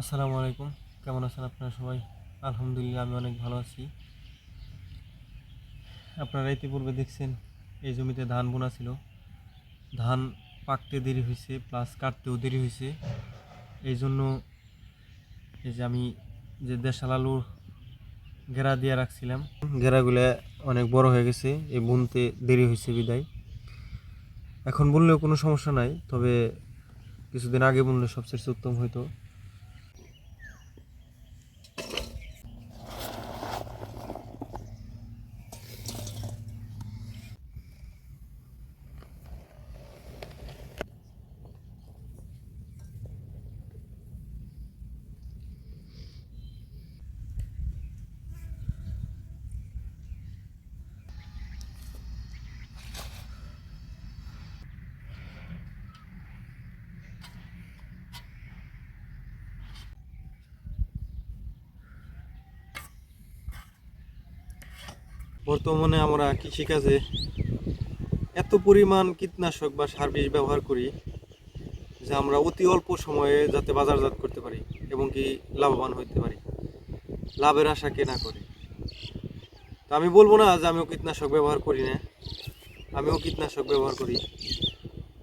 আসসালামু আলাইকুম। কেমন আছেন আপনারা সবাই? আলহামদুলিল্লাহ, আমি অনেক ভালো আছি। আপনারা ইতিপূর্বে দেখছেন, এই জমিতে ধান বোনা ছিল। ধান পাকতে দেরি হয়েছে প্লাস কাটতেও দেরি হয়েছে। এই জন্য এই যে আমি যে দেশাল আলুর ঘেরা দিয়ে রাখছিলাম, ঘেরাগুলো অনেক বড় হয়ে গেছে, এই বুনতে দেরি হয়েছে বিদায়। এখন বললেও কোনো সমস্যা নাই, তবে কিছুদিন আগে বুনলে সবচেয়ে উত্তম হইতো। বর্তমানে আমরা কৃষিকাজে এত পরিমাণ কীটনাশক বা সার বিষ ব্যবহার করি যে আমরা অতি অল্প সময়ে যাতে বাজারজাত করতে পারি এবং কি লাভবান হইতে পারি, লাভের আশা কে না করে। তা আমি বলব না যে আমিও কীটনাশক ব্যবহার করি না, আমিও কীটনাশক ব্যবহার করি।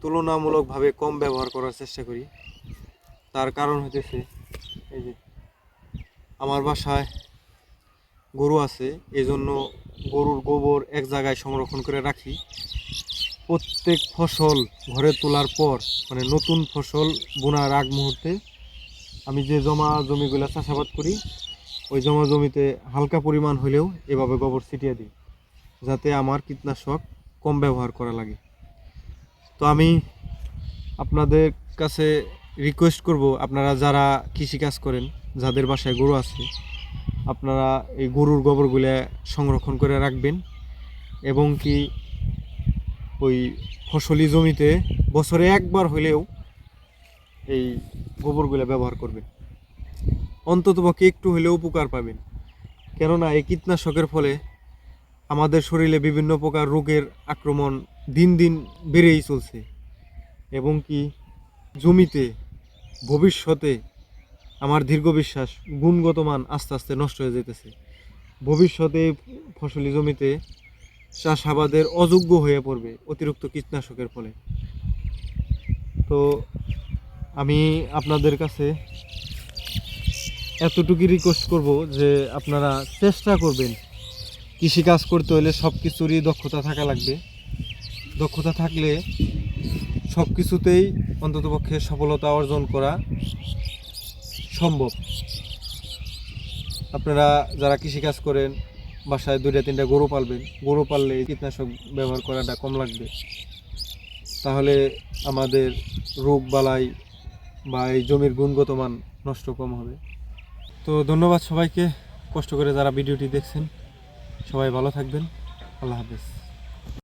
তুলনামূলকভাবে কম ব্যবহার করার চেষ্টা করি। তার কারণ হইতেছে এই যে আমার বাসায় গরু আছে, এজন্য গরুর গোবর এক জায়গায় সংরক্ষণ করে রাখি। প্রত্যেক ফসল ঘরে তোলার পর মানে নতুন ফসল বোনার আগ মুহূর্তে আমি যে জমা জমিগুলো চাষাবাদ করি, ওই জমা জমিতে হালকা পরিমাণ হলেও এভাবে গোবর ছিটিয়ে দিই, যাতে আমার কীটনাশক কম ব্যবহার করা লাগে। তো আমি আপনাদের কাছে রিকোয়েস্ট করব, আপনারা যারা কৃষিকাজ করেন, যাদের বাসায় গরু আছে আপনারা এই গরুর গোবরগুলো সংরক্ষণ করে রাখবেন এবং কি ওই ফসলি জমিতে বছরে একবার হলেও এই গোবরগুলো ব্যবহার করবেন। অন্ততপক্ষে একটু হলেও উপকার পাবেন। কেননা এই কীটনাশকের ফলে আমাদের শরীরে বিভিন্ন প্রকার রোগের আক্রমণ দিন দিন বেড়েই চলছে এবং কি জমিতে ভবিষ্যতে আমার দীর্ঘ বিশ্বাস গুণগত মান আস্তে আস্তে নষ্ট হয়ে যেতেছে ভবিষ্যতে ফসলি জমিতে চাষাবাদের অযোগ্য হয়ে পড়বে অতিরিক্ত কীটনাশকের ফলে। তো আমি আপনাদের কাছে এতটুকু রিকোয়েস্ট করব যে আপনারা চেষ্টা করবেন কৃষিকাজ করতে হলে সব কিছুরই দক্ষতা থাকা লাগবে। দক্ষতা থাকলে সব কিছুতেই অন্ততপক্ষে সফলতা অর্জন করা সম্ভব। আপনারা যারা কৃষিকাজ করেন, বাসায় দুইটা, তিনটা গরু পালবেন, গরু পাললে কীটনাশক ব্যবহার করাটা কম লাগবে। তাহলে আমাদের রোগ বালাই বা এই জমির গুণগত মান নষ্ট কম হবে। তো ধন্যবাদ সবাইকে। কষ্ট করে যারা ভিডিওটি দেখছেন, সবাই ভালো থাকবেন। আল্লাহ হাফেজ।